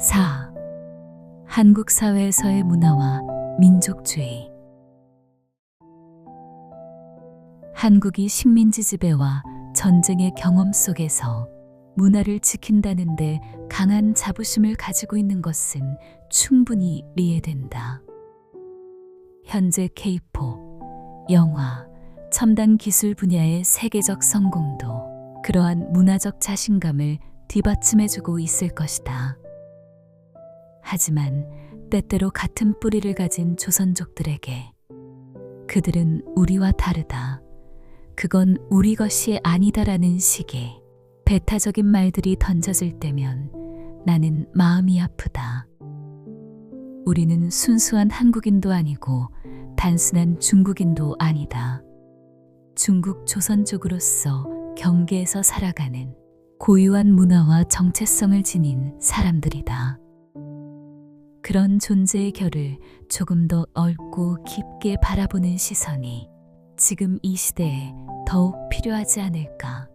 4. 한국 사회에서의 문화와 민족주의. 한국이 식민지 지배와 전쟁의 경험 속에서 문화를 지킨다는데 강한 자부심을 가지고 있는 것은 충분히 이해된다. 현재 K-pop, 영화, 첨단 기술 분야의 세계적 성공도 그러한 문화적 자신감을 뒷받침해주고 있을 것이다. 하지만 때때로 같은 뿌리를 가진 조선족들에게 그들은 우리와 다르다. 그건 우리 것이 아니다라는 식의 배타적인 말들이 던져질 때면 나는 마음이 아프다. 우리는 순수한 한국인도 아니고 단순한 중국인도 아니다. 중국 조선족으로서 경계에서 살아가는 고유한 문화와 정체성을 지닌 사람들이다. 그런 존재의 결을 조금 더 넓고 깊게 바라보는 시선이 지금 이 시대에 더욱 필요하지 않을까.